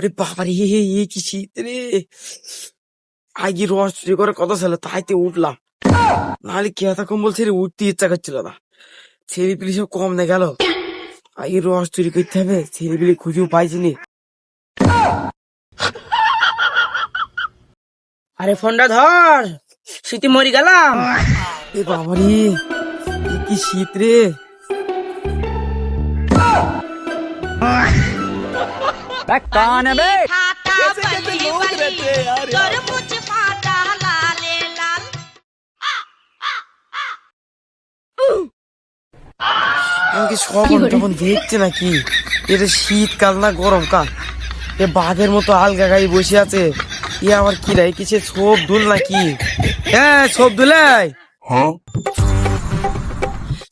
ওরে বাবারে, এ কি শীত রে। আগে রস চুরি করে কথা ছিল, তাইতে উঠলাম। নাহলে কেতা কম্বল ছেড়ে উঠতে ইচ্ছা করছিল না। ছেলে পিলি সব কম না গেল। আগে রস চুরি করতে হবে, ছেলে পিলি খুঁজেও পাইছি নি। আরে ফোনটা ধর শীতে মরি গেলাম। এ বাবারে কি শীত রে। লালে লাল আমাকে সবন তখন দেখছে নাকি এটা শীতকাল না গরমকাল এ বাঘের মতো আলগা গায়ে বসে আছে এ আমার কি রে কিসে ছোপ দুল নাকি হ্যাঁ ছোপ দুলাই সরাই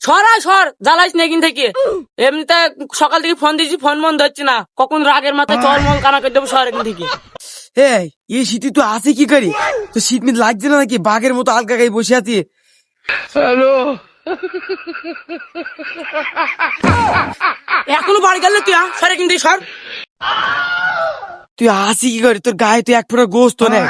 সর জ্বালাইস না এখান থেকে। এমনিতে সকাল থেকে ফোন দিয়েছি ফোন মন ধরছে না। কখন রাগের মাথায় চল মল কানা করে দেবো সর এখান থেকে। এই এই শীতে তুই আছে কি করি? তো শীত মিত লাগছে না নাকি? বাঘের মতো আলগা গায়ে বসে আছি। এখনও বাড়ি গেলে তুই সর এখান থেকে সর। তুই আছি কি করি? তোর গায়ে তুই এক ফোঁটা গোস্ত নেই।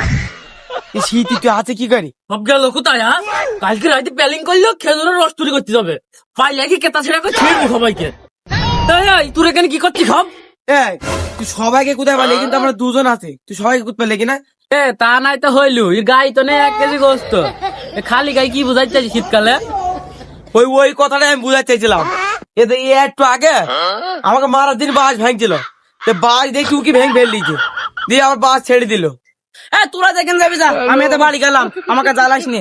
এই শীতে তুই আছে কি করি? সব গেল কোথায় হ্যাঁ কালকে রাতে প্যালিং করল খেজুরের রস চুরি করতে যাবে। পাইলে কি কেতা ছেড়া করে ছিড়বো সবাইকে। এই, তোর এখানে কি করছিস সব? এই তুই সবাইকে কোথায় পারলি কিন্তু আমরা দুজন আছে। তুই সবাইকে কোথায় পারলি কিনা? এ তা নাই তো হইলু এই গাই তো নেই এক কেজি গোস্ত। খালি গাই কি বুঝাইতে চাইছিস শীতকালে? ওই ওই কথাটাই আমি বুঝাতে চাইছিলাম। এতে এ একটু আগে আমাকে মারার দিন বাস ভাঙছিল। বাস দেখি উকি ভেঙে ফেল দিয়েছে দিয়ে আমার বাস ছেড়ে দিল। এ তোরা যেখানে যাবি যা। আমি এতে বাড়ি গেলাম। আমাকে জ্বালাস নি।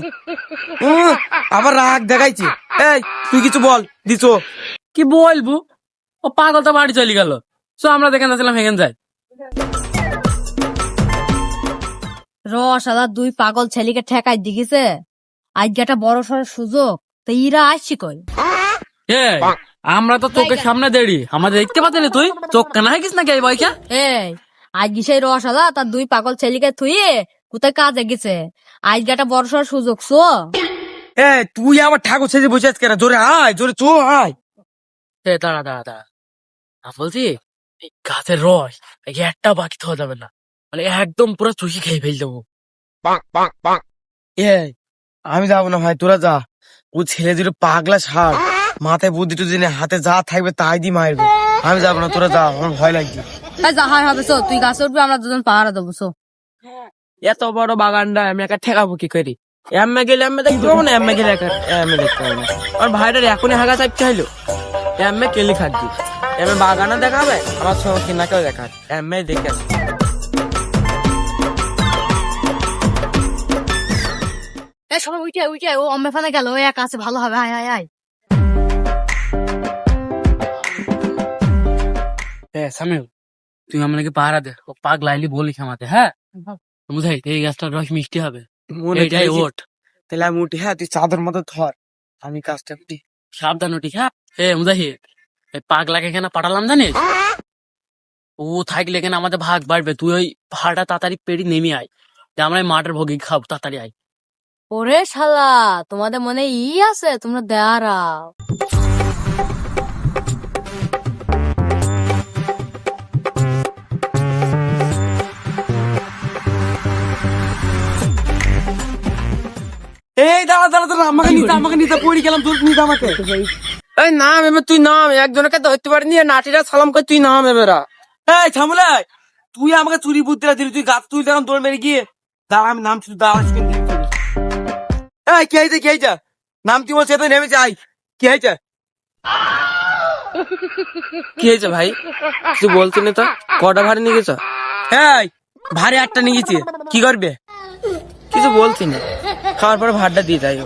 আবার রাগ দেখাইছে। এই তুই কিছু বল দিছো। কি বলব? ও পাগল তো বাড়ি চলে গেল। সো আমরা এখানে যাই রস আদা দুই পাগল ছেলেকে ঠেকাই দিগিছে। আজকে একটা বড় সড় সুযোগ তো ইরা আসছি কই? এ আমরা তো তোকে সামনে দেড়ি। আমাদের দেখতে পাচ্ছি তুই। চোখ কানা হয়ে গেছিস নাকি এই বয়সে? এই আজকে সেই রস আদা তার দুই পাগল ছেলেকে থুয়ে কোথায় কাজে গেছে আজকে একটা বড় সড় সুযোগ শো এ তুই আবার ঠাকুর সেজে বসে কেন? জোরে আয় জোরে চো আয়। এ দাঁড়া দাঁড়া দাঁড়া। আমি বলছি এই গাছের রস একটা বাকি থাকা যাবে না। মানে একদম পুরো চুষি খেয়ে ফেল দেবো এ আমি যাব না ভাই তোরা যা। ও ছেলে দুটো পাগলা ছাড় মাথায় বুদ্ধি টুদ্ধি হাতে যা থাকবে তাই দি মারবে। আমি যাব না তোরা যা আমার ভয় লাগছে। এই যা হবে তুই গাছে উঠবি আমরা দুজন পাহারা দেবো এত বড় বাগানটা আমি একা ঠেকাবো কি করি? এমএ গেলে এমএ দেখতে পাবো না এমএ গেলে একা এমএ দেখতে পাবো না। আমার ভাইটার এখনই হাগা চাইতে হইল। কেলি খাচ্ছি এমএ বাগানও দেখাবে আমার সঙ্গে কিনাকেও দেখাবে। এমএ দেখে। সবাই উঠে উঠে ও অম্মে ফানে গেল ও একা আছে ভালো হবে আয় আয় আয়। এ সামিল তুই আমাকে পাহারা দে। ও পাগ লাইলি বলিস আমাকে হ্যাঁ? বুঝাই এই গাছটার রস মিষ্টি হবে। এইটাই ওঠ তাহলে আমি উঠি হ্যাঁ তুই চাদর মতো ধর। আমি কাজটা উঠি সাবধান উঠিস হ্যাঁ? এ মুজাহিদ এই পাগলাকে এখানে পাঠালাম জানিস? ও থাকলে এখানে আমাদের ভাগ বাড়বে। তুই ওই পাহাড়টা তাড়াতাড়ি পেরি নেমে আয়। যে আমরা মাঠের ভোগী খাব তাড়াতাড়ি আয়। ওরে শালা তোমাদের মনে ই আছে? তোমরা দাঁড়াও। আমাকে নিতে আমাকে নিতে পড়ে গেলাম তোর নিতে আমাকে। এই নাম এবার তুই নাম একজনকে ধরতে পারিনি নাটিরা সালাম করে তুই নাম এবার এই ছামুলাই তুই আমাকে চুরি দিলি তুই গাছ তুই দেখলাম দৌড় মেরে গিয়ে দাঁড়া আমি নাম শুধু দাঁড়া এই কি হয়েছে কি হয়েছে নাম তুই বলছে তো নেমে যাই। কি হয়েছে কি হয়েছে ভাই? তুই বলছি না তো? কটা ভাড়ি নিয়ে গেছ? এই ভারে একটা নিয়ে গেছি। কি করবে? কিছু বলছি না খাওয়ার পরে ভাতটা দিয়ে যাই।